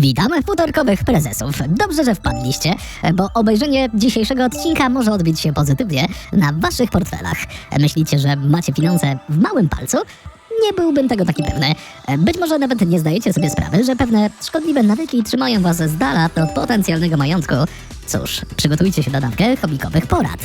Witamy futerkowych prezesów. Dobrze, że wpadliście, bo obejrzenie dzisiejszego odcinka może odbić się pozytywnie na waszych portfelach. Myślicie, że macie finanse w małym palcu? Nie byłbym tego taki pewny. Być może nawet nie zdajecie sobie sprawy, że pewne szkodliwe nawyki trzymają was z dala od potencjalnego majątku. Cóż, przygotujcie się do dawkę chomikowych porad.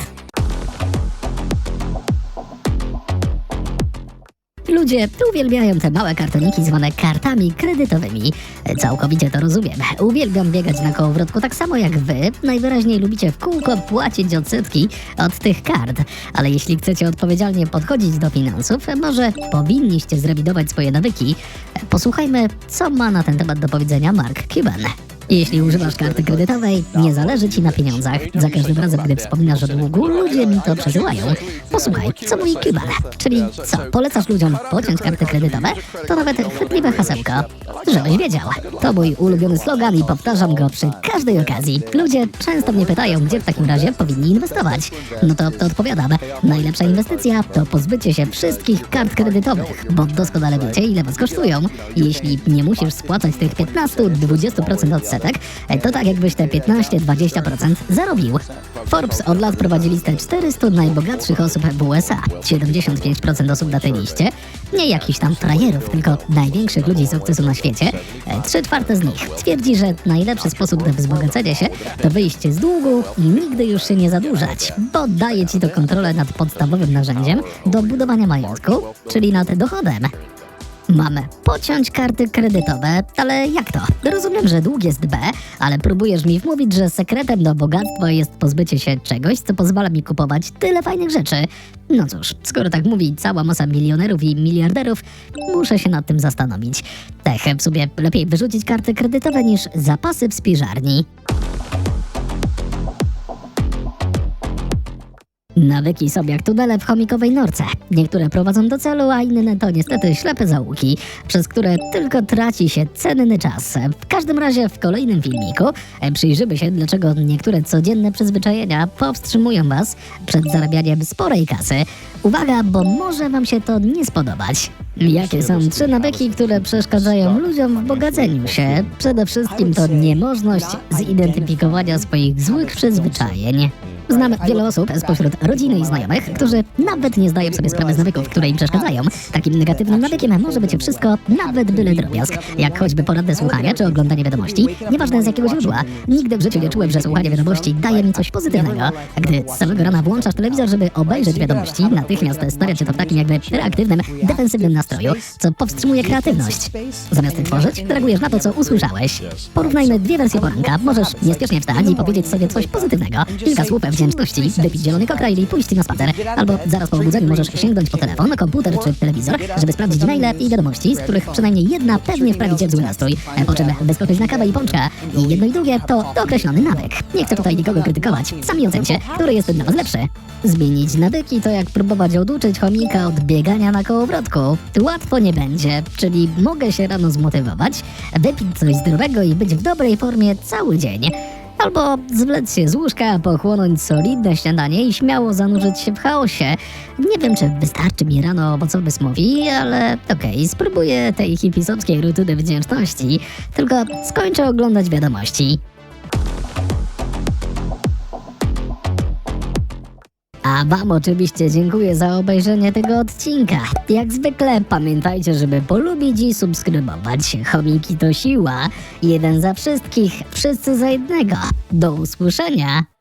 Ludzie uwielbiają te małe kartoniki zwane kartami kredytowymi. Całkowicie to rozumiem. Uwielbiam biegać na kołowrotku tak samo jak wy. Najwyraźniej lubicie w kółko płacić odsetki od tych kart. Ale jeśli chcecie odpowiedzialnie podchodzić do finansów, może powinniście zrewidować swoje nawyki. Posłuchajmy, co ma na ten temat do powiedzenia Mark Cuban. Jeśli używasz karty kredytowej, nie zależy ci na pieniądzach. Za każdym razem, gdy wspominasz o długu, ludzie mi to przesyłają. Posłuchaj, co mówi Cuban. Czyli co, polecasz ludziom pociąć karty kredytowe? To nawet chwytliwe hasełko. Żebyś wiedział. To mój ulubiony slogan i powtarzam go przy każdej okazji. Ludzie często mnie pytają, gdzie w takim razie powinni inwestować. No to, to odpowiadam. Najlepsza inwestycja to pozbycie się wszystkich kart kredytowych, bo doskonale wiecie, ile was kosztują. Jeśli nie musisz spłacać tych 15-20% odsetek, to tak jakbyś te 15-20% zarobił. Forbes od lat prowadzi listę 400 najbogatszych osób w USA. 75% osób na tej liście, nie jakichś tam frajerów, tylko największych ludzi sukcesu na świecie. E, Trzy czwarte z nich twierdzi, że najlepszy sposób na wzbogacenie się to wyjście z długu i nigdy już się nie zadłużać, bo daje ci to kontrolę nad podstawowym narzędziem do budowania majątku, czyli nad dochodem. Mamy pociąć karty kredytowe, ale jak to? Rozumiem, że dług jest B, ale próbujesz mi wmówić, że sekretem do bogactwa jest pozbycie się czegoś, co pozwala mi kupować tyle fajnych rzeczy. No cóż, skoro tak mówi cała masa milionerów i miliarderów, muszę się nad tym zastanowić. Tech, w sobie lepiej wyrzucić karty kredytowe niż zapasy w spiżarni. Nawyki są jak tunele w chomikowej norce. Niektóre prowadzą do celu, a inne to niestety ślepe zaułki, przez które tylko traci się cenny czas. W każdym razie w kolejnym filmiku e, przyjrzymy się, dlaczego niektóre codzienne przyzwyczajenia powstrzymują Was przed zarabianiem sporej kasy. Uwaga, bo może Wam się to nie spodobać. Jakie są trzy nawyki, które przeszkadzają ludziom w bogaceniu się? Przede wszystkim to niemożność zidentyfikowania swoich złych przyzwyczajeń. Znam wiele osób spośród rodziny i znajomych, którzy nawet nie zdają sobie sprawy z nawyków, które im przeszkadzają. Takim negatywnym nawykiem może być wszystko, nawet byle drobiazg, jak choćby poradne słuchanie czy oglądanie wiadomości, nieważne z jakiego źródła. Nigdy w życiu nie czułem, że słuchanie wiadomości daje mi coś pozytywnego. Gdy z samego rana włączasz telewizor, żeby obejrzeć wiadomości, natychmiast stawia cię to w takim jakby reaktywnym, defensywnym nastroju, co powstrzymuje kreatywność. Zamiast tworzyć, reagujesz na to, co usłyszałeś. Porównajmy dwie wersje poranka. Możesz niespiesznie wstać i powiedzieć sobie coś pozytywnego, kilka słów wdzięczności, wypić zielony koktajl i pójść na spacer. Albo zaraz po obudzeniu możesz sięgnąć po telefon, komputer czy telewizor, żeby sprawdzić maile i wiadomości, z których przynajmniej jedna pewnie wprawi cię w zły nastrój, po czym wyskoczyć na kawę i pączka. I jedno i drugie to określony nawyk. Nie chcę tutaj nikogo krytykować. Sami ocencie, który jest dla was lepszy. Zmienić nawyki to jak próbować oduczyć chomika od biegania na kołowrotku. Łatwo nie będzie, czyli mogę się rano zmotywować, wypić coś zdrowego i być w dobrej formie cały dzień. Albo zwlec się z łóżka, pochłonąć solidne śniadanie i śmiało zanurzyć się w chaosie. Nie wiem, czy wystarczy mi rano owocowy smoothie, ale okej, spróbuję tej hipisowskiej rutyny wdzięczności. Tylko skończę oglądać wiadomości. A Wam oczywiście dziękuję za obejrzenie tego odcinka. Jak zwykle pamiętajcie, żeby polubić i subskrybować. Chomiki to siła. Jeden za wszystkich, wszyscy za jednego. Do usłyszenia.